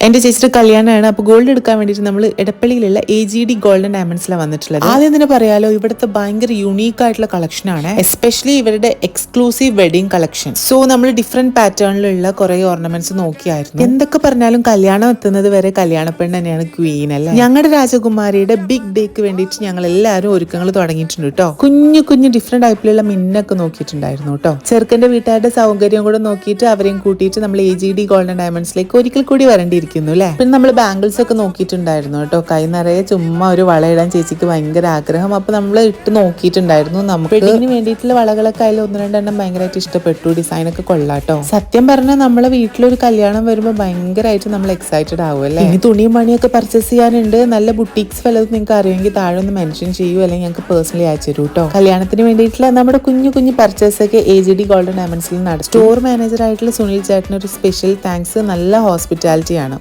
എന്റെ ചേച്ചിയുടെ കല്യാണമാണ് അപ്പോൾ ഗോൾഡ് എടുക്കാൻ വേണ്ടിയിട്ട് നമ്മൾ എടപ്പള്ളിയിലുള്ള എ ജി ഡി ഗോൾഡൻ ഡയമണ്ട്സിലാണ് വന്നിട്ടുള്ളത്. ആദ്യം തന്നെ പറയാലോ ഇവിടുത്തെ ഭയങ്കര യുണീക്ക് ആയിട്ടുള്ള കളക്ഷനാണ് ആണ്. എസ്പെഷ്യലി ഇവരുടെ എക്സ്ക്ലൂസീവ് വെഡിങ് കളക്ഷൻ സോ നമ്മൾ ഡിഫറെന്റ് പാറ്റേണിലുള്ള കുറെ ഓർണമെന്റ്സ് നോക്കിയായിരുന്നു. എന്തൊക്കെ പറഞ്ഞാലും കല്യാണം എത്തുന്നത് വരെ കല്യാണ പെണ്ണ് തന്നെയാണ് ക്വീൻ അല്ലേ? ഞങ്ങളുടെ രാജകുമാരിയുടെ ബിഗ് ഡേക്ക് വേണ്ടിയിട്ട് ഞങ്ങൾ എല്ലാവരും ഒരുക്കങ്ങൾ തുടങ്ങിയിട്ടുണ്ട് കേട്ടോ കുഞ്ഞു കുഞ്ഞു ഡിഫറെന്റ് ടൈപ്പിലുള്ള മിന്നൊക്കെ നോക്കിയിട്ടുണ്ടായിരുന്നു കേട്ടോ ചെറുക്കന്റെ വീട്ടുകാരുടെ സൗകര്യം കൂടെ നോക്കിയിട്ട് അവരെയും കൂട്ടിയിട്ട് നമ്മൾ എ ജി ഡി ഗോൾഡൻ ഡയമണ്ട്സിലേക്ക് ഒരിക്കൽ കൂടി വരേണ്ടിയിരിക്കുന്നു അല്ലേ? പിന്നെ നമ്മൾ ബാംഗിൾസ് ഒക്കെ നോക്കിയിട്ടുണ്ടായിരുന്നു കേട്ടോ. കൈ നിറയെ ചുമ്മാ ഒരു വള ഇടാൻ ചേച്ചിക്ക് ഭയങ്കര ആഗ്രഹം. അപ്പൊ നമ്മൾ ഇട്ട് നോക്കിയിട്ടുണ്ടായിരുന്നു. നമുക്ക് വെഡിങ്ങിന് വേണ്ടിയിട്ടുള്ള വളകളൊക്കെ അതിൽ ഒന്ന് രണ്ടെണ്ണം ഭയങ്കരമായിട്ട് ഇഷ്ടപ്പെട്ടു. ഡിസൈൻ ഒക്കെ കൊള്ളാട്ടോ. സത്യം പറഞ്ഞാൽ നമ്മളെ വീട്ടിലൊരു കല്യാണം വരുമ്പോൾ ഭയങ്കരമായിട്ട് നമ്മൾ എക്സൈറ്റഡ് ആവും അല്ലേ? ഇനി തുണിയും മണിയൊക്കെ പർച്ചേസ് ചെയ്യാനുണ്ട്. നല്ല ബുട്ടീക്സ് വല്ലതും നിങ്ങൾക്ക് അറിയുമെങ്കിൽ താഴെ ഒന്ന് മെൻഷൻ ചെയ്യൂ. അല്ലെങ്കിൽ ഞങ്ങൾക്ക് പേഴ്സണലി അയച്ചു തരൂ കേട്ടോ കല്യാണത്തിന് വേണ്ടിയിട്ടുള്ള നമ്മുടെ കുഞ്ഞു കുഞ്ഞു പർച്ചേസ് ഒക്കെ എ ജി ഡി ഗോൾഡൻ ഡയമണ്ട്സിൽ നടത്തും. സ്റ്റോർ മാനേജർ ആയിട്ടുള്ള സുനിൽ ചേട്ടന് ഒരു സ്പെഷ്യൽ താങ്ക്സ് നല്ല ഹോസ്പിറ്റാലിറ്റി ആണ്.